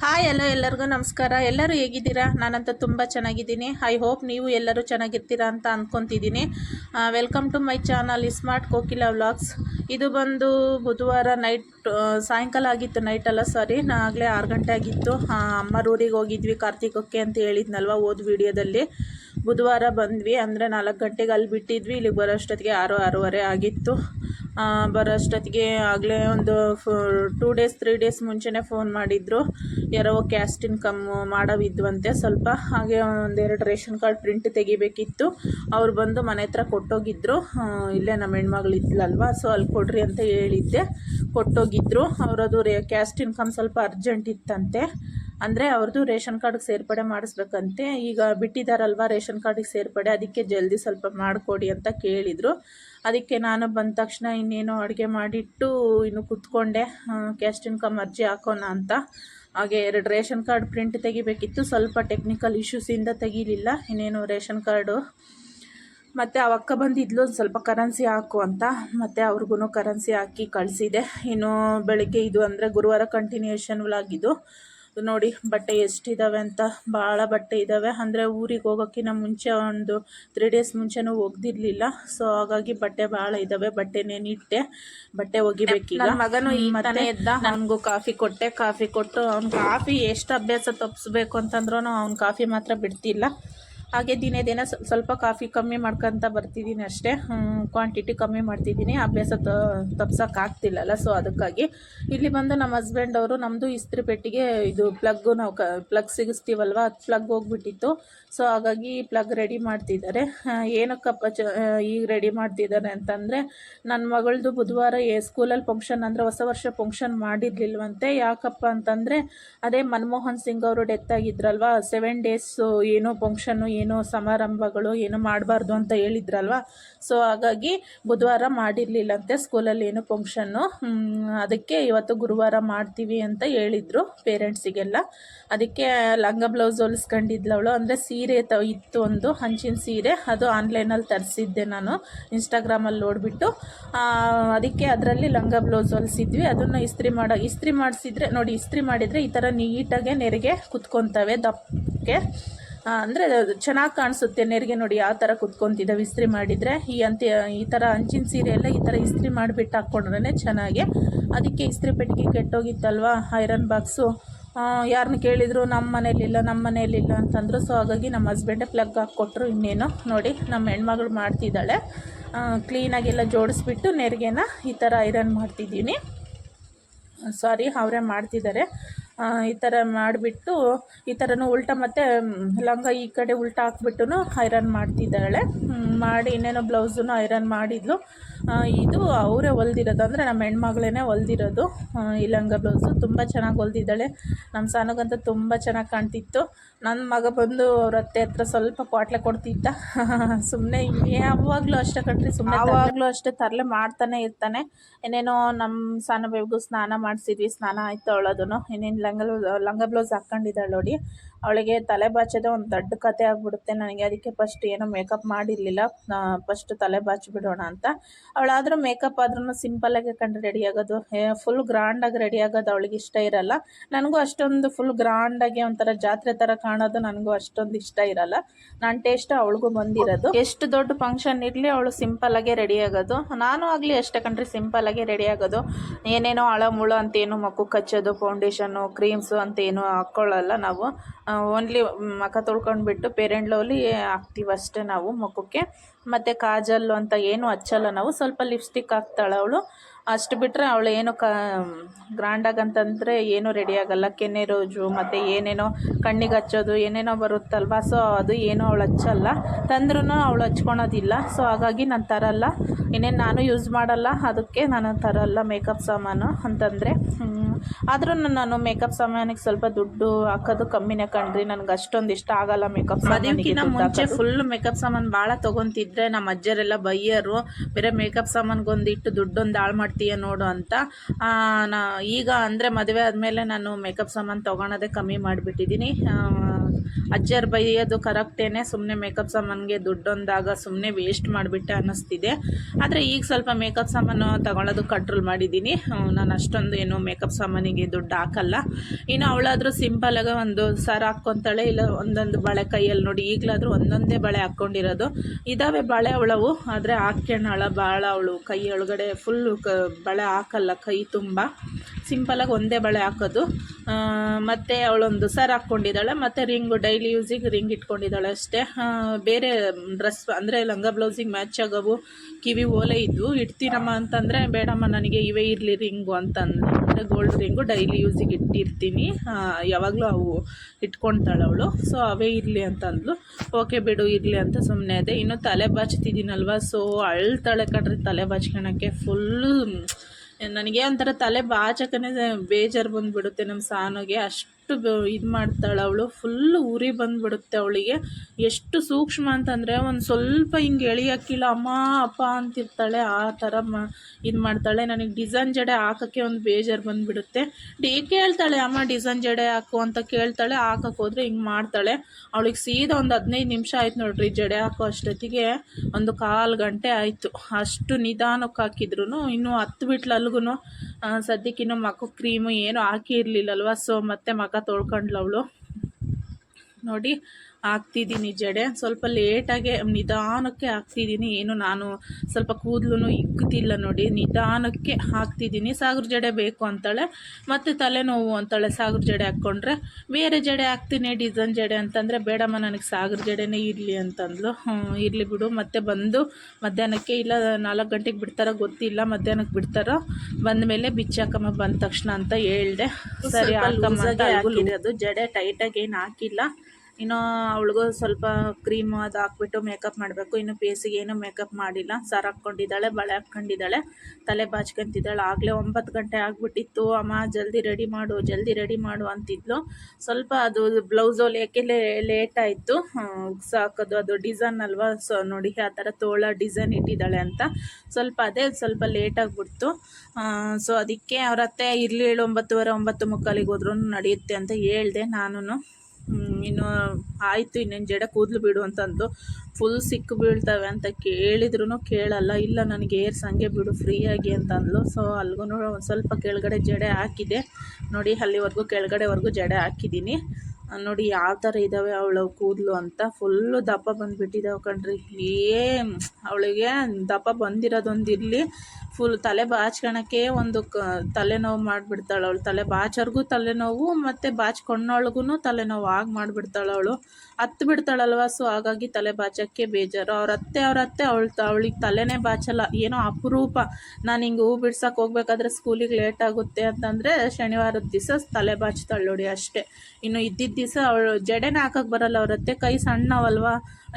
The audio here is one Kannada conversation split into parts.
ಹಾಯ್ ಎಲ್ಲೋ ಎಲ್ಲರಿಗೂ ನಮಸ್ಕಾರ. ಎಲ್ಲರೂ ಹೇಗಿದ್ದೀರಾ? ನಾನಂತೂ ತುಂಬ ಚೆನ್ನಾಗಿದ್ದೀನಿ. ಐ ಹೋಪ್ ನೀವು ಎಲ್ಲರೂ ಚೆನ್ನಾಗಿರ್ತೀರಾ ಅಂತ ಅಂದ್ಕೊತಿದ್ದೀನಿ welcome to my channel smart Kokila vlogs ಇದು ಬಂದು ಬುಧವಾರ ನೈಟ್ ಸಾಯಂಕಾಲ ಆಗಿತ್ತು ನೈಟ್ ಅಲ್ಲ ಸಾರಿ ಆಗಲೇ ಆರು ಗಂಟೆ ಆಗಿತ್ತು. ಅಮ್ಮರೂರಿಗೆ ಅಮ್ಮರ ಊರಿಗೆ ಹೋಗಿದ್ವಿ ಕಾರ್ತಿಕಕ್ಕೆ ಅಂತ ಹೇಳಿದ್ನಲ್ವ ಓದ್ ವಿಡಿಯೋದಲ್ಲಿ. ಬುಧವಾರ ಬಂದ್ವಿ. ಅಂದರೆ ನಾಲ್ಕು ಗಂಟೆಗೆ ಅಲ್ಲಿ ಬಿಟ್ಟಿದ್ವಿ. ಇಲ್ಲಿಗೆ ಬರೋ ಅಷ್ಟೊತ್ತಿಗೆ ಆರು, ಆರೂವರೆ ಆಗಿತ್ತು. ಬರೋ ಅಷ್ಟೊತ್ತಿಗೆ ಆಗಲೇ ಒಂದು ಟೂ ಡೇಸ್ ತ್ರೀ ಡೇಸ್ ಮುಂಚೆನೇ ಫೋನ್ ಮಾಡಿದ್ರು. ಯಾರೋ ಕ್ಯಾಸ್ಟ್ ಇನ್ಕಮ್ ಮಾಡೋವಿದ್ವಂತೆ ಸ್ವಲ್ಪ. ಹಾಗೆ ಒಂದೆರಡು ರೇಷನ್ ಕಾರ್ಡ್ ಪ್ರಿಂಟ್ ತೆಗಿಬೇಕಿತ್ತು. ಅವ್ರು ಬಂದು ಮನೆ ಹತ್ರ ಕೊಟ್ಟೋಗಿದ್ರು. ಇಲ್ಲೇ ನಮ್ಮ ಹೆಣ್ಮಗಳು ಇದ್ಲಲ್ವಾ ಸೊ ಅಲ್ಲಿ ಕೊಡ್ರಿ ಅಂತ ಹೇಳಿದ್ದೆ. ಕೊಟ್ಟೋಗಿದ್ರು. ಅವರದು ರೇ ಕ್ಯಾಸ್ಟ್ ಇನ್ಕಮ್ ಸ್ವಲ್ಪ ಅರ್ಜೆಂಟ್ ಇತ್ತಂತೆ. ಅಂದರೆ ಅವ್ರದ್ದು ರೇಷನ್ ಕಾರ್ಡ್ಗೆ ಸೇರ್ಪಡೆ ಮಾಡಿಸ್ಬೇಕಂತೆ. ಈಗ ಬಿಟ್ಟಿದ್ದಾರಲ್ವ ರೇಷನ್ ಕಾರ್ಡಿಗೆ ಸೇರ್ಪಡೆ? ಅದಕ್ಕೆ ಜಲ್ದಿ ಸ್ವಲ್ಪ ಮಾಡಿಕೊಡಿ ಅಂತ ಕೇಳಿದರು. ಅದಕ್ಕೆ ನಾನು ಬಂದ ತಕ್ಷಣ ಇನ್ನೇನು ಅಡುಗೆ ಮಾಡಿಟ್ಟು ಇನ್ನು ಕುತ್ಕೊಂಡೆ. ಕ್ಯಾಸ್ಟ್ ಇನ್ಕಮ್ ಅರ್ಜಿ ಹಾಕೋಣ ಅಂತ. ಹಾಗೆ ಎರಡು ರೇಷನ್ ಕಾರ್ಡ್ ಪ್ರಿಂಟ್ ತೆಗಿಬೇಕಿತ್ತು. ಸ್ವಲ್ಪ ಟೆಕ್ನಿಕಲ್ ಇಶ್ಯೂಸಿಂದ ತೆಗೀಲಿಲ್ಲ. ಇನ್ನೇನು ರೇಷನ್ ಕಾರ್ಡು. ಮತ್ತು ಆ ಅಕ್ಕ ಬಂದಿದ್ಲು, ಸ್ವಲ್ಪ ಕರೆನ್ಸಿ ಹಾಕು ಅಂತ. ಮತ್ತು ಅವ್ರಿಗೂ ಕರೆನ್ಸಿ ಹಾಕಿ ಕಳಿಸಿದೆ. ಇನ್ನು ಬೆಳಗ್ಗೆ ಇದು ಅಂದರೆ ಗುರುವಾರ ಕಂಟಿನ್ಯೂಷನ್ ವ್ಲಾಗಿದು ನೋಡಿ ಬಟ್ಟೆ ಎಷ್ಟಿದ್ದಾವೆ ಅಂತ. ಭಾಳ ಬಟ್ಟೆ ಇದ್ದಾವೆ ಅಂದರೆ ಊರಿಗೆ ಹೋಗೋಕ್ಕಿಂತ ಮುಂಚೆ ಒಂದು ತ್ರೀ ಡೇಸ್ ಮುಂಚೆನೂ ಒಗ್ದಿರ್ಲಿಲ್ಲ ಸೊ ಹಾಗಾಗಿ ಬಟ್ಟೆ ಭಾಳ ಇದ್ದಾವೆ ಬಟ್ಟೆ ನೆನಿಟ್ಟೆ ಬಟ್ಟೆ ಒಗಿಬೇಕೀಗ. ಮಗನು ಮತ್ತೆ. ನನಗೂ ಕಾಫಿ ಕೊಟ್ಟೆ. ಕಾಫಿ ಕೊಟ್ಟು ಅವ್ನು ಕಾಫಿ ಎಷ್ಟು ಅಭ್ಯಾಸ ತಪ್ಪಿಸ್ಬೇಕು ಅಂತಂದ್ರೂ ಅವ್ನು ಕಾಫಿ ಮಾತ್ರ ಬಿಡ್ತಿಲ್ಲ. ಹಾಗೆ ದಿನೇ ದಿನ ಸ್ವ- ಸ್ವಲ್ಪ ಕಾಫಿ ಕಮ್ಮಿ ಮಾಡ್ಕೊಂತ ಬರ್ತಿದ್ದೀನಿ ಅಷ್ಟೇ. ಕ್ವಾಂಟಿಟಿ ಕಮ್ಮಿ ಮಾಡ್ತಿದ್ದೀನಿ ಅಭ್ಯಾಸ ತಪ್ಸೋಕ್ಕಾಗ್ತಿಲ್ಲಲ್ಲ ಸೊ ಅದಕ್ಕಾಗಿ. ಇಲ್ಲಿ ಬಂದು ನಮ್ಮ ಹಸ್ಬೆಂಡ್ ಅವರು ನಮ್ಮದು ಇಸ್ತ್ರಿ ಪೆಟ್ಟಿಗೆ ಇದು ಪ್ಲಗ್ಗು ನಾವು ಕ ಪ್ಲಗ್ ಸಿಗಿಸ್ತೀವಲ್ವ? ಅದು ಪ್ಲಗ್ ಹೋಗ್ಬಿಟ್ಟಿತ್ತು. ಸೊ ಹಾಗಾಗಿ ಪ್ಲಗ್ ರೆಡಿ ಮಾಡ್ತಿದ್ದಾರೆ. ಏನಕ್ಕಪ್ಪ ಚ ಈಗ ರೆಡಿ ಮಾಡ್ತಿದ್ದಾರೆ ಅಂತಂದರೆ ನನ್ನ ಮಗಳದು ಬುಧವಾರ ಏ ಸ್ಕೂಲಲ್ಲಿ ಫಂಕ್ಷನ್ ಅಂದರೆ ಹೊಸ ವರ್ಷ ಫಂಕ್ಷನ್ ಮಾಡಿರ್ಲಿಲ್ವಂತೆ. ಯಾಕಪ್ಪ ಅಂತಂದರೆ, ಅದೇ ಮನಮೋಹನ್ ಸಿಂಗ್ ಅವರು ಡೆತ್ ಆಗಿದ್ರಲ್ವ? ಸೆವೆನ್ ಡೇಸು ಏನೋ ಫಂಕ್ಷನ್ನು ಏನೋ ಸಮಾರಂಭಗಳು ಏನೋ ಮಾಡಬಾರ್ದು ಅಂತ ಹೇಳಿದ್ರಲ್ವ? ಸೊ ಹಾಗಾಗಿ ಬುಧವಾರ ಮಾಡಿರಲಿಲ್ಲಂತೆ ಸ್ಕೂಲಲ್ಲಿ ಏನು ಫಂಕ್ಷನ್ನು ಅದಕ್ಕೆ ಇವತ್ತು ಗುರುವಾರ ಮಾಡ್ತೀವಿ ಅಂತ ಹೇಳಿದರು ಪೇರೆಂಟ್ಸಿಗೆಲ್ಲ ಅದಕ್ಕೆ ಲಂಗ ಬ್ಲೌಸ್ ಹೊಲಿಸ್ಕೊಂಡಿದ್ಲವಳು. ಅಂದರೆ ಸೀರೆ ತ, ಇತ್ತು ಒಂದು, ಹಂಚಿನ ಸೀರೆ. ಅದು ಆನ್ಲೈನಲ್ಲಿ ತರಿಸಿದ್ದೆ ನಾನು ಇನ್ಸ್ಟಾಗ್ರಾಮಲ್ಲಿ ನೋಡಿಬಿಟ್ಟು. ಅದಕ್ಕೆ ಅದರಲ್ಲಿ ಲಂಗ ಬ್ಲೌಸ್ ಹೊಲಿಸಿದ್ವಿ. ಅದನ್ನು ಇಸ್ತ್ರಿ ಮಾಡೋ, ಇಸ್ತ್ರಿ ಮಾಡಿಸಿದ್ರೆ, ನೋಡಿ ಇಸ್ತ್ರಿ ಮಾಡಿದರೆ ಈ ಥರ ನೀಟಾಗೆ ನೆರಿಗೆ ಕುತ್ಕೊತವೆ ದಪ್ಪಕ್ಕೆ ಅಂದರೆ ಚೆನ್ನಾಗಿ ಕಾಣಿಸುತ್ತೆ, ನೆರಿಗೆ ನೋಡಿ ಯಾವ ಥರ ಕುತ್ಕೊತಿದ್ದಾವೆ ಇಸ್ತ್ರಿ ಮಾಡಿದರೆ. ಈ ಅಂತ, ಈ ಥರ ಹಂಚಿನ ಸೀರೆ ಎಲ್ಲ ಈ ಥರ ಇಸ್ತ್ರಿ ಮಾಡಿಬಿಟ್ಟು ಹಾಕ್ಕೊಂಡ್ರೆ ಚೆನ್ನಾಗಿ. ಅದಕ್ಕೆ ಇಸ್ತ್ರಿ ಪೆಟ್ಟಿಗೆ ಕೆಟ್ಟೋಗಿತ್ತಲ್ವಾ ಐರನ್ ಬಾಕ್ಸು ಯಾರನ್ನ ಕೇಳಿದ್ರು ನಮ್ಮ ಮನೇಲಿಲ್ಲ ನಮ್ಮ ಮನೇಲಿಲ್ಲ ಅಂತಂದರು. ಸೊ ಹಾಗಾಗಿ ನಮ್ಮ ಹಸ್ಬೆಂಡೇ ಪ್ಲಗ್ ಹಾಕ್ಕೊಟ್ರು ಇನ್ನೇನು. ನೋಡಿ, ನಮ್ಮ ಹೆಣ್ಮಗಳು ಮಾಡ್ತಿದ್ದಾಳೆ. ಕ್ಲೀನಾಗೆಲ್ಲ ಜೋಡಿಸ್ಬಿಟ್ಟು ನೆರಿಗೆನ ಈ ಥರ ಐರನ್ ಮಾಡ್ತಿದ್ದೀನಿ. ಸಾರಿ ಅವರೇ ಮಾಡ್ತಿದ್ದಾರೆ. ಈ ಥರ ಮಾಡಿಬಿಟ್ಟು, ಈ ಥರನೂ ಉಲ್ಟಾ ಮತ್ತು ಲಂಗ ಈ ಕಡೆ ಉಲ್ಟಾ ಹಾಕ್ಬಿಟ್ಟು ಐರನ್ ಮಾಡ್ತಿದ್ದಾಳೆ. ಮಾಡಿ ಇನ್ನೇನೋ ಬ್ಲೌಸನ್ನು ಐರನ್ ಮಾಡಿದ್ಲು. ಇದು ಅವರೇ ಹೊಲ್ದಿರೋದು. ಅಂದರೆ ನಮ್ಮ ಹೆಣ್ಮಗಳೇ ಹೊಲ್ದಿರೋದು. ಈ ಲಂಗ ಬ್ಲೌಸು. ತುಂಬ ಚೆನ್ನಾಗಿ ಹೊಲ್ದಿದ್ದಾಳೆ. ನಮ್ಮ ಸಾನಗಂತೂ ತುಂಬ ಚೆನ್ನಾಗಿ ಕಾಣ್ತಿತ್ತು. ನನ್ನ ಮಗ ಬಂದು ಅವ್ರ ಅತ್ತೆ ಹತ್ರ ಸ್ವಲ್ಪ ಕ್ವಾಟ್ಲೆ ಕೊಡ್ತಿದ್ದ. ಸುಮ್ಮನೆ ಯಾವಾಗಲೂ ಅಷ್ಟೇ ಕಟ್ರಿ ಸುಮ್ಮನೆ ಯಾವಾಗಲೂ ಅಷ್ಟೇ ತರಲೆ ಮಾಡ್ತಾನೆ ಇರ್ತಾನೆ. ಏನೇನೋ ನಮ್ಮ ಸಣ್ಣ ಬೇಬಿಗೂ ಸ್ನಾನ ಮಾಡಿಸಿದ್ವಿ, ಸ್ನಾನ ಆಯಿತು ಅವಳದೂ ಇನ್ನೇನು ಲಂಗ ಲಂಗ ಬ್ಲೌಸ್ ಹಾಕ್ಕೊಂಡಿದ್ದಾಳೆ ನೋಡಿ. ಅವಳಿಗೆ ತಲೆ ಬಾಚೋದೇ ಒಂದು ದೊಡ್ಡ ಕತೆ ಆಗಿಬಿಡುತ್ತೆ. ನನಗೆ ಅದಕ್ಕೆ ಫಸ್ಟ್ ಏನೋ ಮೇಕಪ್ ಮಾಡಿರಲಿಲ್ಲ. ಫಸ್ಟ್ ತಲೆ ಬಾಚಿಬಿಡೋಣ ಅಂತ. ಅವಳಾದರೂ ಮೇಕಪ್ ಆದ್ರೂ ಆಗಿ ಕಂಡು ರೆಡಿ ಆಗೋದು. ಫುಲ್ ಗ್ರ್ಯಾಂಡಾಗಿ ರೆಡಿ ಆಗೋದು ಅವಳಿಗೆ ಇಷ್ಟ ಇರಲ್ಲ. ನನಗೂ ಅಷ್ಟೊಂದು ಫುಲ್ ಗ್ರ್ಯಾಂಡಾಗಿ ಒಂಥರ ಜಾತ್ರೆ ಥರ ಕಾಣೋದು ನನಗೂ ಅಷ್ಟೊಂದು ಇಷ್ಟ ಇರಲ್ಲ. ನನ್ನ ಟೇಸ್ಟ್ ಅವಳಿಗೂ ಬಂದಿರೋದು. ಎಷ್ಟು ದೊಡ್ಡ ಫಂಕ್ಷನ್ ಇರಲಿ ಅವಳು ಸಿಂಪಲ್ಲಾಗೆ ರೆಡಿ ಆಗೋದು. ನಾನು ಆಗಲಿ ಅಷ್ಟೇ ಕಂಡ್ರೆ ಸಿಂಪಲ್ ಆಗಿ ರೆಡಿ ಆಗೋದು. ಏನೇನೋ ಅಳ ಮುಳು ಅಂತ ಏನು ಮಕ್ಕು ಕಚ್ಚೋದು ಫೌಂಡೇಶನ್ನು ಕ್ರೀಮ್ಸು ಅಂತ ಏನು ಹಾಕ್ಕೊಳ್ಳಲ್ಲ ನಾವು ಓನ್ಲಿ ಮಖ ತೊಳ್ಕೊಂಡ್ಬಿಟ್ಟು ಪೇರೆಂಟ್ ಲವ್ಲಿ ಹಾಕ್ತೀವಿ ನಾವು ಮುಖಕ್ಕೆ ಮತ್ತು ಕಾಜಲ್ಲು ಅಂತ ಏನು ಹಚ್ಚಲ್ಲ. ನಾವು ಸ್ವಲ್ಪ ಲಿಪ್ಸ್ಟಿಕ್ ಹಾಕ್ತಾಳೆ ಅವಳು. ಅಷ್ಟು ಬಿಟ್ಟರೆ ಅವಳು ಏನು ಕ ಗ್ರ್ಯಾಂಡಾಗಿ ಅಂತಂದರೆ ಏನೂ ರೆಡಿ ಆಗಲ್ಲ. ಕೆನೆ ರೋಜು ಮತ್ತು ಏನೇನೋ ಕಣ್ಣಿಗೆ ಹಚ್ಚೋದು ಏನೇನೋ ಬರುತ್ತಲ್ವ? ಸೊ ಅದು ಏನೂ ಅವಳು ಹಚ್ಚಲ್ಲ. ತಂದ್ರೂ ಅವಳು ಹಚ್ಕೊಳೋದಿಲ್ಲ. ಸೊ ಹಾಗಾಗಿ ನಾನು ತರಲ್ಲ. ಇನ್ನೇನು ನಾನು ಯೂಸ್ ಮಾಡಲ್ಲ. ಅದಕ್ಕೆ ನಾನು ತರಲ್ಲ ಮೇಕಪ್ ಸಾಮಾನು ಅಂತಂದರೆ. ಆದ್ರೂ ನಾನು ಮೇಕಪ್ ಸಾಮಾನಿಗೆ ಸ್ವಲ್ಪ ದುಡ್ಡು ಹಾಕೋದು ಕಮ್ಮಿನೇ ಕಣ್ರಿ. ನನಗೆ ಅಷ್ಟೊಂದು ಇಷ್ಟ ಆಗಲ್ಲ ಮೇಕಪ್ ಮದುವೆಗಿಂತ ಮುಂಚೆ ಫುಲ್ ಮೇಕಪ್ ಸಾಮಾನು ಭಾಳ ತೊಗೊತಿದ್ರೆ ನಮ್ಮ ಅಜ್ಜರೆಲ್ಲ ಬೈಯರು ಬೇರೆ ಮೇಕಪ್ ಸಾಮಾನ್ಗೊಂದು ಇಟ್ಟು ದುಡ್ಡೊಂದು ಹಾಳು ಮಾಡ್ತೀಯ ನೋಡು ಅಂತ. ನಾ ಈಗ ಅಂದರೆ ಮದುವೆ ಆದಮೇಲೆ ನಾನು ಮೇಕಪ್ ಸಾಮಾನು ತೊಗೊಳೋದೇ ಕಮ್ಮಿ ಮಾಡಿಬಿಟ್ಟಿದ್ದೀನಿ. ಅಜ್ಜರ್ ಬೈಯೋದು ಕರೆಕ್ಟೇನೆ ಸುಮ್ಮನೆ ಮೇಕಪ್ ಸಾಮಾನಿಗೆ ದುಡ್ಡೊಂದಾಗ ಸುಮ್ಮನೆ ವೇಸ್ಟ್ ಮಾಡಿಬಿಟ್ಟೆ ಅನ್ನಿಸ್ತಿದೆ. ಆದರೆ ಈಗ ಸ್ವಲ್ಪ ಮೇಕಪ್ ಸಾಮಾನು ತಗೊಳ್ಳೋದು ಕಂಟ್ರೋಲ್ ಮಾಡಿದ್ದೀನಿ. ನಾನು ಅಷ್ಟೊಂದು ಏನು ಮೇಕಪ್ ಸಾಮಾನಿಗೆ ದುಡ್ಡು ಹಾಕಲ್ಲ. ಇನ್ನು ಅವಳಾದರೂ ಸಿಂಪಲಾಗ ಒಂದು ಸರ ಹಾಕ್ಕೊತಾಳೆ, ಇಲ್ಲ ಒಂದೊಂದು ಬಳೆ ಕೈಯಲ್ಲಿ ನೋಡಿ, ಈಗಲಾದರೂ ಒಂದೊಂದೇ ಬಳೆ ಹಾಕ್ಕೊಂಡಿರೋದು. ಇದಾವೆ ಬಳೆ ಅವಳವು, ಆದರೆ ಹಾಕ್ಯಣಳ ಭಾಳ ಅವಳು. ಕೈ ಒಳಗಡೆ ಫುಲ್ಲು ಕ, ಬಳೆ ಹಾಕಲ್ಲ, ಕೈ ತುಂಬ. ಸಿಂಪಲಾಗಿ ಒಂದೇ ಬಳೆ ಹಾಕೋದು. ಮತ್ತು ಅವಳೊಂದು ಸರ್ ಹಾಕ್ಕೊಂಡಿದ್ದಾಳೆ ಮತ್ತು ರಿಂಗು ಡೈಲಿ ಯೂಸಿಗೆ ರಿಂಗ್ ಇಟ್ಕೊಂಡಿದ್ದಾಳೆ ಅಷ್ಟೇ. ಬೇರೆ ಡ್ರೆಸ್, ಅಂದರೆ ಲಂಗ ಬ್ಲೌಸಿಗೆ ಮ್ಯಾಚ್ ಆಗೋವು, ಕಿವಿ ಓಲೆ ಇದ್ವು. ಇಡ್ತೀನಮ್ಮ ಅಂತಂದರೆ, ಬೇಡಮ್ಮ ನನಗೆ ಇವೇ ಇರಲಿ ರಿಂಗು ಅಂತಂದು, ಅಂದರೆ ಗೋಲ್ಡ್ ರಿಂಗು ಡೈಲಿ ಯೂಸಿಗೆ ಇಟ್ಟಿರ್ತೀನಿ. ಯಾವಾಗಲೂ ಅವು ಇಟ್ಕೊಳ್ತಾಳೆ ಅವಳು. ಸೊ ಅವೇ ಇರಲಿ ಅಂತಂದ್ಲು. ಓಕೆ ಬಿಡು, ಇರಲಿ ಅಂತ ಸುಮ್ಮನೆ ಅದೇ. ಇನ್ನು ತಲೆ ಬಾಚ್ತಿದ್ದೀನಲ್ವ? ಸೊ ಅಳ್ತಾಳೆ ಕಣ್ರಿ, ತಲೆ ಬಾಚ್ಕೊಳಕ್ಕೆ ಫುಲ್ಲು ನನಗೆ ಒಂಥರ ತಲೆ ಬಾಚಕನೇ ಬೇಜಾರು ಬಂದುಬಿಡುತ್ತೆ ನಮ್ಮ ಸಾನುಗೆ ಅಷ್ಟು. ಇದು ಮಾಡ್ತಾಳೆ ಅವಳು? ಫುಲ್ ಉರಿ ಬಂದ್ಬಿಡುತ್ತೆ ಅವಳಿಗೆ. ಎಷ್ಟು ಸೂಕ್ಷ್ಮ ಅಂತಂದರೆ ಒಂದು ಸ್ವಲ್ಪ ಹಿಂಗೆ ಎಳಿಯಕ್ಕಿಲ್ಲ ಅಮ್ಮ, ಅಪ್ಪ ಅಂತಿರ್ತಾಳೆ. ಆ ಥರ ಮಾ, ಇದು ಮಾಡ್ತಾಳೆ. ನನಗೆ ಡಿಸೈನ್ ಜಡೆ ಹಾಕೋಕ್ಕೆ ಒಂದು ಬೇಜಾರು ಬಂದುಬಿಡುತ್ತೆ. ಡೇ, ಕೇಳ್ತಾಳೆ, ಅಮ್ಮ, ಡಿಸೈನ್ ಜಡೆ ಹಾಕು ಅಂತ ಕೇಳ್ತಾಳೆ. ಹಾಕಕ್ಕೆ ಹೋದರೆ ಹಿಂಗೆ ಮಾಡ್ತಾಳೆ. ಅವಳಿಗೆ ಸೀದಾ ಒಂದು ಹದಿನೈದು ನಿಮಿಷ ಆಯ್ತು ನೋಡ್ರಿ, ಜಡೆ ಹಾಕೋ ಅಷ್ಟೊತ್ತಿಗೆ. ಒಂದು ಕಾಲು ಗಂಟೆ ಆಯಿತು. ಅಷ್ಟು ನಿಧಾನಕ್ಕೆ ಹಾಕಿದ್ರು ಇನ್ನೂ ಹತ್ತು ಬಿಟ್ಲು ಅಲ್ಗೂ ಸದ್ಯಕ್ಕೆ ಇನ್ನೂ ಮಕ್ಕ ಕ್ರೀಮು ಏನೂ ಹಾಕಿರ್ಲಿಲ್ಲಲ್ವ? ಸೊ ಮತ್ತೆ ಮಕ ತೊಳ್ಕೊಂಡ್ಲು ಅವಳು. ನೋಡಿ ಹಾಕ್ತಿದ್ದೀನಿ ಜಡೆ. ಸ್ವಲ್ಪ ಲೇಟಾಗೆ ನಿಧಾನಕ್ಕೆ ಹಾಕ್ತಿದ್ದೀನಿ. ಏನು ನಾನು ಸ್ವಲ್ಪ ಕೂದಲು ಇಕ್ಕುತ್ತಿಲ್ಲ ನೋಡಿ. ನಿಧಾನಕ್ಕೆ ಹಾಕ್ತಿದ್ದೀನಿ. ಸಾಗರ ಜಡೆ ಬೇಕು ಅಂತಾಳೆ. ಮತ್ತು ತಲೆನೋವು ಅಂತಾಳೆ ಸಾಗರ ಜಡೆ ಹಾಕ್ಕೊಂಡ್ರೆ. ಬೇರೆ ಜಡೆ ಹಾಕ್ತೀನಿ ಡಿಸೈನ್ ಜಡೆ ಅಂತಂದರೆ ಬೇಡಮ್ಮ ನನಗೆ ಸಾಗರ ಜಡೆನೇ ಇರಲಿ ಅಂತಂದ್ಲು. ಇರಲಿ ಬಿಡು. ಮತ್ತೆ ಬಂದು ಮಧ್ಯಾಹ್ನಕ್ಕೆ ಇಲ್ಲ ನಾಲ್ಕು ಗಂಟೆಗೆ ಬಿಡ್ತಾರೋ ಗೊತ್ತಿಲ್ಲ. ಮಧ್ಯಾಹ್ನಕ್ಕೆ ಬಿಡ್ತಾರೋ? ಬಂದ ಮೇಲೆ ಬಿಚ್ಚಾಕಮ್ಮ ಬಂದ ತಕ್ಷಣ ಅಂತ ಹೇಳ್ದೆ. ಸರಿ ಹಾಕಮ್ಮ ಅಂತ ಅದು ಜಡೆ ಟೈಟಾಗಿ ಏನು ಹಾಕಿಲ್ಲ. ಇನ್ನು ಅವಳಿಗೂ ಸ್ವಲ್ಪ ಕ್ರೀಮ್ ಅದು ಹಾಕ್ಬಿಟ್ಟು ಮೇಕಪ್ ಮಾಡಬೇಕು. ಇನ್ನು ಫೇಸಿಗೆ ಏನು ಮೇಕಪ್ ಮಾಡಿಲ್ಲ. ಸರ್ ಹಾಕ್ಕೊಂಡಿದ್ದಾಳೆ, ಬಳೆ ಹಾಕ್ಕೊಂಡಿದ್ದಾಳೆ. ತಲೆ ಬಾಚ್ಕೊಂತಿದ್ದಾಳೆ. ಆಗಲೇ ಒಂಬತ್ತು ಗಂಟೆ ಆಗಿಬಿಟ್ಟಿತ್ತು. ಅಮ್ಮ, ಜಲ್ದಿ ರೆಡಿ ಮಾಡು, ಜಲ್ದಿ ರೆಡಿ ಮಾಡು ಅಂತಿದ್ಲು. ಸ್ವಲ್ಪ ಅದು ಬ್ಲೌಸು ಲೇಕೆ ಲೇಟ್ ಆಯಿತು. ಉಕ್ಸ್ ಹಾಕೋದು ಅದು ಡಿಸೈನ್ ಅಲ್ವಾ? ಸೊ ನೋಡಿ ಆ ಥರ ತೋಳ ಡಿಸೈನ್ ಇಟ್ಟಿದ್ದಾಳೆ ಅಂತ. ಸ್ವಲ್ಪ ಅದೇ ಸ್ವಲ್ಪ ಲೇಟ್ ಆಗಿಬಿಡ್ತು. ಸೊ ಅದಕ್ಕೆ ಅವ್ರ ಅತ್ತೆ ಇರಲಿ ಏಳು ಒಂಬತ್ತುವರೆ, ಒಂಬತ್ತು ಮುಕ್ಕಾಲಿಗೆ ಹೋದ್ರೂ ನಡೆಯುತ್ತೆ ಅಂತ ಹೇಳ್ದೆ ನಾನು ಇನ್ನು ಆಯಿತು, ಇನ್ನೇನು ಜಡ ಕೂದಲು ಬಿಡು ಅಂತಂದು ಫುಲ್ ಸಿಕ್ಕು ಬೀಳ್ತವೆ ಅಂತ ಕೇಳಿದ್ರು ಕೇಳಲ್ಲ. ಇಲ್ಲ, ನನಗೆ ಏರ್ಸ್ ಹಂಗೆ ಬಿಡು ಫ್ರೀಯಾಗಿ ಅಂತಂದ್ಲು. ಸೊ ಅಲ್ಗೂ ಒಂದು ಸ್ವಲ್ಪ ಕೆಳಗಡೆ ಜಡೆ ಹಾಕಿದೆ. ನೋಡಿ, ಅಲ್ಲಿವರೆಗೂ ಕೆಳಗಡೆವರೆಗೂ ಜಡೆ ಹಾಕಿದ್ದೀನಿ ನೋಡಿ, ಯಾವ ಥರ ಇದ್ದಾವೆ ಅವಳು ಕೂದಲು ಅಂತ. ಫುಲ್ಲು ದಪ್ಪ ಬಂದುಬಿಟ್ಟಿದ್ದಾವೆ ಕಣ್ರಿ. ಏ, ಅವಳಿಗೆ ದಪ್ಪ ಬಂದಿರೋದೊಂದು ಇರಲಿ ಫುಲ್ ತಲೆ ಬಾಚ್ಕೊಳಕ್ಕೆ ಒಂದು ಕ, ತಲೆನೋವು ಮಾಡಿಬಿಡ್ತಾಳೆ ಅವಳು. ತಲೆ ಬಾಚೋರ್ಗೂ ತಲೆನೋವು ಮತ್ತು ಬಾಚ್ಕೊಂಡೋಳ್ಗೂ ತಲೆನೋವು ಆಗಿ ಮಾಡಿಬಿಡ್ತಾಳೆ ಅವಳು. ಹತ್ತು ಬಿಡ್ತಾಳಲ್ವ? ಸೊ ಹಾಗಾಗಿ ತಲೆ ಬಾಚೋಕ್ಕೆ ಬೇಜಾರು. ಅವ್ರ ಅತ್ತೆ ಅವ್ರ ಅತ್ತೆ ಅವಳು ಅವಳಿಗೆ ತಲೆನೇ ಬಾಚಲ್ಲ. ಏನೋ ಅಪರೂಪ. ನಾನು ಹಿಂಗೆ ಹೂ ಬಿಡ್ಸೋಕೆ ಹೋಗ್ಬೇಕಾದ್ರೆ ಸ್ಕೂಲಿಗೆ ಲೇಟ್ ಆಗುತ್ತೆ ಅಂತಂದರೆ ಶನಿವಾರದ ದಿವಸ ತಲೆ ಬಾಚ್ತಾಳೆ ನೋಡಿ ಅಷ್ಟೇ. ಇನ್ನು ಇದ್ದಿದ್ದ ದಿವಸ ಅವಳು ಜಡೆನೇ ಹಾಕಕ್ಕೆ ಬರಲ್ಲ. ಅವ್ರ ಅತ್ತೆ ಕೈ ಸಣ್ಣವಲ್ವಾ?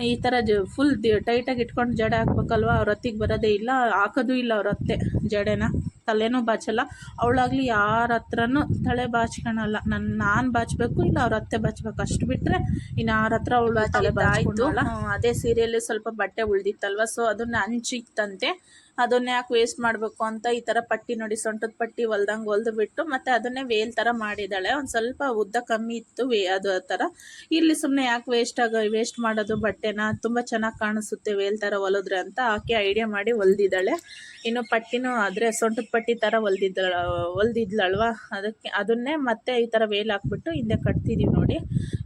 ಈ ಥರ ಜ ಫುಲ್ ಟೈಟಾಗಿ ಇಟ್ಕೊಂಡು ಜಡೆ ಹಾಕ್ಬೇಕಲ್ವ? ಅವ್ರ ಅತ್ತಿಗೆ ಬರೋದೇ ಇಲ್ಲ, ಹಾಕೋದು ಇಲ್ಲ ಅವ್ರ ಅತ್ತೆ ಜಡೆನ. ತಲೆನೂ ಬಾಚಲ್ಲ. ಅವಳಾಗಲಿ ಯಾರ ಹತ್ರನೂ ತಲೆ ಬಾಚ್ಕೊಳಲ್ಲ. ನನ್ನ ನಾನು ಬಾಚಬೇಕು ಇಲ್ಲ ಅವ್ರ ಅತ್ತೆ ಬಾಚ್ಬೇಕು. ಅಷ್ಟು ಬಿಟ್ಟರೆ ಇನ್ನು ಯಾರ ಹತ್ರ ಅವಳು ತಲೆ ಬಾಯ್ತು ಅದೇ ಸೀರೆಯಲ್ಲಿ ಸ್ವಲ್ಪ ಬಟ್ಟೆ ಉಳ್ದಿತ್ತಲ್ವ ಸೊ ಅದನ್ನ ಹಂಚಿತ್ತಂತೆ ಅದನ್ನ ಯಾಕೆ ವೇಸ್ಟ್ ಮಾಡಬೇಕು ಅಂತ ಈ ಥರ ಪಟ್ಟಿ ನೋಡಿ ಸೊಂಟದ ಪಟ್ಟಿ ಹೊಲ್ದಂಗೆ ಹೊಲ್ದು ಬಿಟ್ಟು ಮತ್ತೆ ಅದನ್ನೇ ವೇಲ್ ಥರ ಮಾಡಿದ್ದಾಳೆ. ಒಂದು ಸ್ವಲ್ಪ ಉದ್ದ ಕಮ್ಮಿ ಇತ್ತು ವೇ ಅದು ಆ ಥರ ಇಲ್ಲಿ ಸುಮ್ಮನೆ ಯಾಕೆ ವೇಸ್ಟ್ ಆಗ ವೇಸ್ಟ್ ಮಾಡೋದು ಬಟ್ಟೆನ? ತುಂಬ ಚೆನ್ನಾಗಿ ಕಾಣಿಸುತ್ತೆ ವೇಲ್ ಥರ ಹೊಲಿದ್ರೆ ಅಂತ ಆಕೆ ಐಡಿಯಾ ಮಾಡಿ ಹೊಲ್ದಿದ್ದಾಳೆ. ಇನ್ನು ಪಟ್ಟಿನೂ ಆದರೆ ಸೊಂಟದ ಪಟ್ಟಿ ಥರ ಹೊಲ್ದಿದ್ದಳ ಹೊಲ್ದಿದ್ಲಲ್ವ? ಅದಕ್ಕೆ, ಅದನ್ನೇ ಮತ್ತೆ ಈ ಥರ ವೇಲ್ ಹಾಕ್ಬಿಟ್ಟು ಹಿಂದೆ ಕಟ್ತಿದ್ದೀವಿ ನೋಡಿ.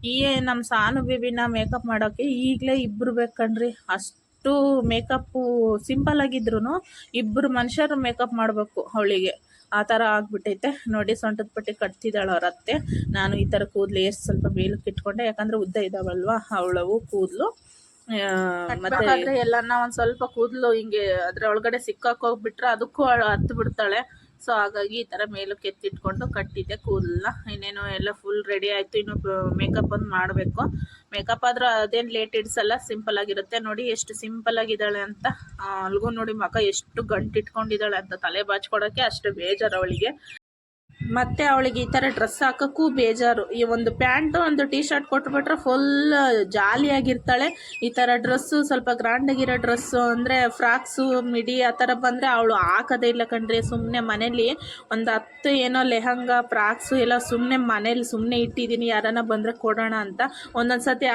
ಈ ನಮ್ಮ ಸಾನು ಬೇಬಿನ ಮೇಕಪ್ ಮಾಡೋಕ್ಕೆ ಈಗಲೇ ಇಬ್ಬರು ಬೇಕು ಕಣ್ರಿ. ಅಷ್ಟು ಅಷ್ಟು ಮೇಕಪ್ಪು ಸಿಂಪಲ್ ಆಗಿದ್ರು ಇಬ್ಬರು ಮನುಷ್ಯರು ಮೇಕಪ್ ಮಾಡಬೇಕು ಅವಳಿಗೆ. ಆ ಥರ ಆಗ್ಬಿಟ್ಟೈತೆ. ನೋಡಿ ಸೊಂಟದ ಪಟ್ಟಿ ಕಟ್ತಿದ್ದಾಳೆ ಅವ್ರ ಅತ್ತೆ. ನಾನು ಈ ಥರ ಕೂದಲು ಎಷ್ಟು ಸ್ವಲ್ಪ ಮೇಲಕ್ಕೆ ಇಟ್ಕೊಂಡೆ ಯಾಕಂದರೆ ಉದ್ದ ಇದ್ದಾವಲ್ವ ಅವಳವು ಕೂದಲು. ಮತ್ತೆ ಒಂದ್ ಒಂದು ಸ್ವಲ್ಪ ಕೂದಲು ಹಿಂಗೆ ಅದ್ರ ಒಳಗಡೆ ಸಿಕ್ಕಾಕ್ ಹೋಗ್ಬಿಟ್ರೆ ಅದಕ್ಕೂ ಹತ್ತು ಬಿಡ್ತಾಳೆ. ಸೊ ಹಾಗಾಗಿ ಈ ತರ ಮೇಲಕ್ಕೆ ಎತ್ತಿಟ್ಕೊಂಡು ಕಟ್ಟಿದ್ದೆ ಕೂದಲನ್ನ ಇನ್ನೇನು ಎಲ್ಲ ಫುಲ್ ರೆಡಿ ಆಯ್ತು. ಇನ್ನು ಮೇಕಪ್ ಒಂದು ಮಾಡಬೇಕು. ಮೇಕಪ್ ಆದ್ರೆ ಅದೇನು ಲೇಟ್ ಇಡ್ಸಲ್ಲ ಸಿಂಪಲ್ ಆಗಿರುತ್ತೆ. ನೋಡಿ ಎಷ್ಟು ಸಿಂಪಲ್ ಆಗಿದ್ದಾಳೆ ಅಂತ. ಅಲ್ಗೂ ನೋಡಿ ಮಗ ಎಷ್ಟು ಗಂಟಿಟ್ಕೊಂಡಿದ್ದಾಳೆ ಅಂತ. ತಲೆ ಬಾಚ್ಕೊಡೋಕ್ಕೆ ಅಷ್ಟು ಬೇಜಾರು ಅವಳಿಗೆ. ಮತ್ತೆ ಅವಳಿಗೆ ಈ ಥರ ಡ್ರೆಸ್ ಹಾಕೋಕ್ಕೂ ಬೇಜಾರು. ಈ ಒಂದು ಪ್ಯಾಂಟು, ಒಂದು ಟೀ ಶರ್ಟ್ ಕೊಟ್ಬಿಟ್ರೆ ಫುಲ್ ಜಾಲಿಯಾಗಿರ್ತಾಳೆ. ಈ ಥರ ಡ್ರೆಸ್ಸು ಸ್ವಲ್ಪ ಗ್ರ್ಯಾಂಡಾಗಿರೋ ಡ್ರೆಸ್ಸು ಅಂದರೆ ಫ್ರಾಕ್ಸು ಮಿಡಿ ಆ ಥರ ಬಂದರೆ ಅವಳು ಹಾಕೋದೇ ಇಲ್ಲ ಕಣ್ರಿ. ಸುಮ್ಮನೆ ಮನೇಲಿ ಒಂದು ಹತ್ತು ಏನೋ ಲೆಹಂಗಾ ಫ್ರಾಕ್ಸು ಎಲ್ಲ ಸುಮ್ಮನೆ ಮನೇಲಿ ಸುಮ್ಮನೆ ಇಟ್ಟಿದ್ದೀನಿ. ಯಾರನ್ನ ಬಂದರೆ ಕೊಡೋಣ ಅಂತ. ಒಂದೊಂದು ಸತಿ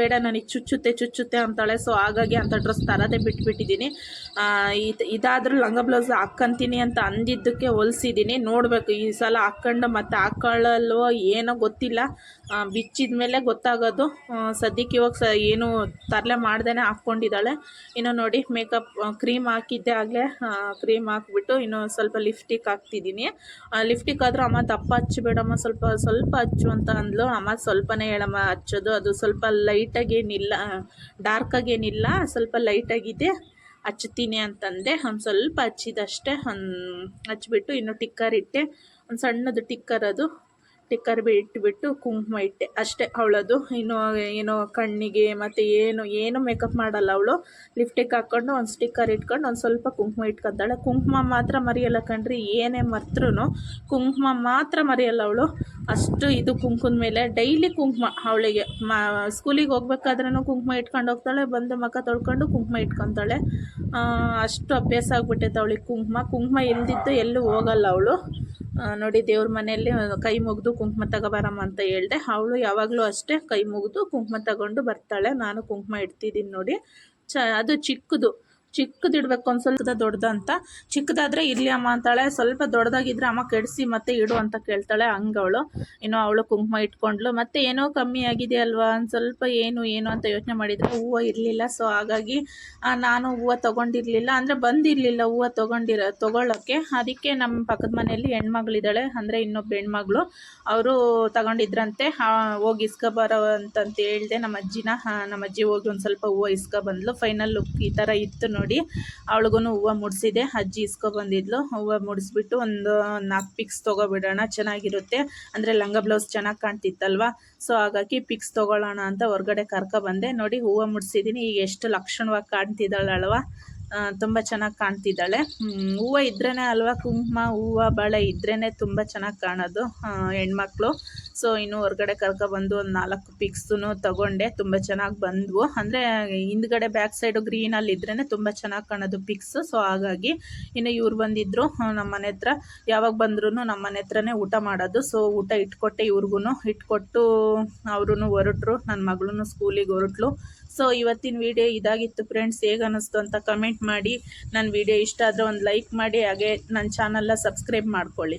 ಬೇಡ ನನಗೆ ಚುಚ್ಚುತ್ತೆ ಚುಚ್ಚುತ್ತೆ ಅಂತಾಳೆ. ಸೊ ಹಾಗಾಗಿ ಅಂತ ಡ್ರೆಸ್ ತರದೇ ಬಿಟ್ಬಿಟ್ಟಿದ್ದೀನಿ. ಇದು ಇದಾದರೂ ಲಂಗ ಬ್ಲೌಸ್ ಹಾಕಂತೀನಿ ಅಂತ ಅಂದಿದ್ದಕ್ಕೆ ಹೊಲಿಸಿದ್ದೀನಿ. ನೋಡಬೇಕು, ಈ ಸಲ ಹಾಕ್ಕೊಂಡು ಮತ್ತೆ ಹಾಕೊಳ್ಳಲ್ವೋ ಏನೋ ಗೊತ್ತಿಲ್ಲ. ಬಿಚ್ಚಿದ ಮೇಲೆ ಗೊತ್ತಾಗೋದು. ಸದ್ಯಕ್ಕೆ ಇವಾಗ ಸ ಏನು ತರಲೆ ಮಾಡ್ದೇ ಹಾಕ್ಕೊಂಡಿದ್ದಾಳೆ ಇನ್ನು ನೋಡಿ ಮೇಕಪ್ ಕ್ರೀಮ್ ಹಾಕಿದ್ದೆ ಆಗಲೇ. ಕ್ರೀಮ್ ಹಾಕ್ಬಿಟ್ಟು ಇನ್ನು ಸ್ವಲ್ಪ ಲಿಫ್ಟಿಕ್ ಹಾಕ್ತಿದ್ದೀನಿ. ಲಿಫ್ಟಿಕ್ ಆದರೂ ಅಮ್ಮ ದಪ್ಪ ಹಚ್ಚಬೇಡಮ್ಮ. ಸ್ವಲ್ಪ ಸ್ವಲ್ಪ ಹಚ್ಚು ಅಂತ ಅಂದ್ಲು. ಅಮ್ಮ ಸ್ವಲ್ಪನೇ ಹೇಳಮ್ಮ, ಹಚ್ಚೋದು. ಅದು ಸ್ವಲ್ಪ ಲೈಟಾಗೇನಿಲ್ಲ ಡಾರ್ಕಾಗೇನಿಲ್ಲ ಸ್ವಲ್ಪ ಲೈಟಾಗಿದೆ ಹಚ್ತೀನಿ ಅಂತಂದೆ. ಒಂದು ಸ್ವಲ್ಪ ಹಚ್ಚಿದಷ್ಟೇ. ಹಚ್ಚಿಬಿಟ್ಟು ಇನ್ನು ಟಿಕ್ಕರ್ ಇಟ್ಟೆ. ಒಂದು ಸಣ್ಣದು ಟಿಕ್ಕರ್ ಅದು. ಟಿಕ್ಕರ್ ಇಟ್ಬಿಟ್ಟು ಕುಂಕುಮ ಇಟ್ಟೆ. ಅಷ್ಟೇ ಅವಳದು. ಇನ್ನು ಏನೋ ಕಣ್ಣಿಗೆ ಮತ್ತು ಏನು ಏನು ಮೇಕಪ್ ಮಾಡಲ್ಲ ಅವಳು. ಲಿಫ್ಟಿಗೆ ಹಾಕ್ಕೊಂಡು ಒಂದು ಸ್ಟಿಕ್ಕರ್ ಇಟ್ಕೊಂಡು ಒಂದು ಸ್ವಲ್ಪ ಕುಂಕುಮ ಇಟ್ಕೊತಾಳೆ. ಕುಂಕುಮ ಮಾತ್ರ ಮರೆಯಲ್ಲ ಕಣ್ರಿ, ಏನೇ ಮರ್ತರೂ ಕುಂಕುಮ ಮಾತ್ರ ಮರೆಯಲ್ಲ ಅವಳು. ಅಷ್ಟು ಇದು ಕುಂಕುಮದ ಮೇಲೆ ಡೈಲಿ ಕುಂಕುಮ ಅವಳಿಗೆ. ಮಾ ಸ್ಕೂಲಿಗೆ ಹೋಗ್ಬೇಕಾದ್ರೂ ಕುಂಕುಮ ಇಟ್ಕೊಂಡು ಹೋಗ್ತಾಳೆ, ಬಂದು ಮಕ್ಕ ತೊಳ್ಕೊಂಡು ಕುಂಕುಮ ಇಟ್ಕೊತಾಳೆ. ಅಷ್ಟು ಅಭ್ಯಾಸ ಆಗ್ಬಿಟ್ಟೈತೆ ಅವಳಿಗೆ ಕುಂಕುಮ. ಕುಂಕುಮ ಇಲ್ದಿದ್ದು ಎಲ್ಲೂ ಹೋಗಲ್ಲ ಅವಳು. ನೋಡಿ ದೇವ್ರ ಮನೆಯಲ್ಲಿ ಕೈ ಮುಗಿದು ಕುಂಕುಮ ತಗೋಬಾರಮ್ಮ ಅಂತ ಹೇಳ್ದೆ. ಅವಳು ಯಾವಾಗಲೂ ಅಷ್ಟೇ ಕೈ ಮುಗಿದು ಕುಂಕುಮ ತಗೊಂಡು ಬರ್ತಾಳೆ. ನಾನು ಕುಂಕುಮ ಇಡ್ತಿದ್ದೀನಿ ನೋಡಿ. ಚ, ಅದು ಚಿಕ್ಕದು. ಚಿಕ್ಕದಿಡ್ಬೇಕು ಒಂದು ಸ್ವಲ್ಪ ದೊಡ್ಡದಂತ ಚಿಕ್ಕದಾದ್ರೆ ಇರ್ಲಿ ಅಮ್ಮ ಅಂತಾಳೆ. ಸ್ವಲ್ಪ ದೊಡ್ಡದಾಗಿದ್ರೆ ಅಮ್ಮ ಕೆಡಿಸಿ ಮತ್ತೆ ಇಡು ಅಂತ ಕೇಳ್ತಾಳೆ ಹಂಗವಳು ಇನ್ನು ಅವಳು ಕುಂಕುಮ ಇಟ್ಕೊಂಡ್ಲು. ಮತ್ತೆ ಏನೋ ಕಮ್ಮಿ ಆಗಿದೆ ಅಲ್ವಾ? ಒಂದು ಸ್ವಲ್ಪ ಏನು ಏನು ಅಂತ ಯೋಚನೆ ಮಾಡಿದ್ರೆ ಹೂವು ಇರಲಿಲ್ಲ. ಸೊ ಹಾಗಾಗಿ ನಾನು ಹೂವು ತೊಗೊಂಡಿರಲಿಲ್ಲ. ಅಂದರೆ ಬಂದಿರಲಿಲ್ಲ ಹೂವು ತಗೊಂಡಿರ ತೊಗೊಳ್ಳೋಕ್ಕೆ ಅದಕ್ಕೆ ನಮ್ಮ ಪಕ್ಕದ ಮನೆಯಲ್ಲಿ ಹೆಣ್ಮಗಳಿದ್ದಾಳೆ. ಅಂದರೆ ಇನ್ನೊಬ್ಬ ಹೆಣ್ಮಗಳು. ಅವರು ತಗೊಂಡಿದ್ರಂತೆ. ಹೋಗಿ ಇಸ್ಕೊಬರೋ ಅಂತಂತ ಹೇಳಿದೆ. ನಮ್ಮ ಅಜ್ಜಿನ ನಮ್ಮ ಅಜ್ಜಿ ಹೋಗಿ ಒಂದು ಸ್ವಲ್ಪ ಹೂವು ಇಸ್ಕೊ ಬಂದ್ಲು ಫೈನಲ್ ಲುಕ್ ಈ ಥರ ಇತ್ತು ನೋಡಿ. ಅವಳಿಗೂ ಹೂವು ಮುಡಿಸಿದೆ. ಅಜ್ಜಿ ಬಂದಿದ್ಲು. ಹೂವು ಮುಡಿಸ್ಬಿಟ್ಟು ಒಂದು ನಾಲ್ಕು ಪಿಕ್ಸ್ ತೊಗೊಬಿಡೋಣ. ಚೆನ್ನಾಗಿರುತ್ತೆ. ಅಂದರೆ ಲಂಗ ಬ್ಲೌಸ್ ಚೆನ್ನಾಗಿ ಕಾಣ್ತಿತ್ತಲ್ವ? ಸೊ ಹಾಗಾಗಿ ಪಿಕ್ಸ್ ತೊಗೊಳ್ಳೋಣ ಅಂತ ಹೊರಗಡೆ ಬಂದೆ. ನೋಡಿ, ಹೂವು ಮುಡಿಸಿದ್ದೀನಿ. ಈಗ ಎಷ್ಟು ಲಕ್ಷಣವಾಗಿ ಕಾಣ್ತಿದ್ದಾಳಲ್ವ? ತುಂಬ ಚೆನ್ನಾಗಿ ಕಾಣ್ತಿದ್ದಾಳೆ. ಹೂವು ಇದ್ರೇ ಅಲ್ವಾ ಕುಂಕುಮ, ಹೂವು, ಬಳೆ ಇದ್ರೇ ತುಂಬ ಚೆನ್ನಾಗಿ ಕಾಣೋದು ಹೆಣ್ಮಕ್ಳು. ಸೊ ಇನ್ನು ಹೊರಗಡೆ ಬಂದು ಒಂದು ನಾಲ್ಕು ಪಿಕ್ಸೂ ತಗೊಂಡೆ, ತುಂಬ ಚೆನ್ನಾಗಿ ಬಂದವು. ಅಂದರೆ, ಹಿಂದ್ಗಡೆ ಬ್ಯಾಕ್ ಸೈಡು ಗ್ರೀನಲ್ಲಿ ಇದ್ರೇ ತುಂಬ ಚೆನ್ನಾಗಿ ಕಾಣೋದು ಪಿಕ್ಸ್ ಸೊ ಹಾಗಾಗಿ ಇನ್ನು ಇವ್ರು ಬಂದಿದ್ದರು ನಮ್ಮ ಮನೆ ಹತ್ರ. ಯಾವಾಗ ಬಂದ್ರೂ ನಮ್ಮ ಮನೆ ಹತ್ರನೇ ಊಟ ಮಾಡೋದು. ಸೊ ಊಟ ಇಟ್ಕೊಟ್ಟೆ ಇವ್ರಿಗೂ ಇಟ್ಕೊಟ್ಟು ಅವ್ರೂ ಹೊರಟ್ರು ನನ್ನ ಮಗಳೂ ಸ್ಕೂಲಿಗೆ ಹೊರಟ್ಲು. ಸೊ ಇವತ್ತಿನ ವಿಡಿಯೋ ಇದಾಗಿತ್ತು ಫ್ರೆಂಡ್ಸ್ ಹೇಗೆ ಅನ್ನಿಸ್ತು ಅಂತ ಕಮೆಂಟ್ ಮಾಡಿ. ನನ್ನ ವಿಡಿಯೋ ಇಷ್ಟ ಆದರೆ ಒಂದು ಲೈಕ್ ಮಾಡಿ, ಹಾಗೆ ನನ್ನ ಚಾನಲ್ನ ಸಬ್ಸ್ಕ್ರೈಬ್ ಮಾಡ್ಕೊಳ್ಳಿ.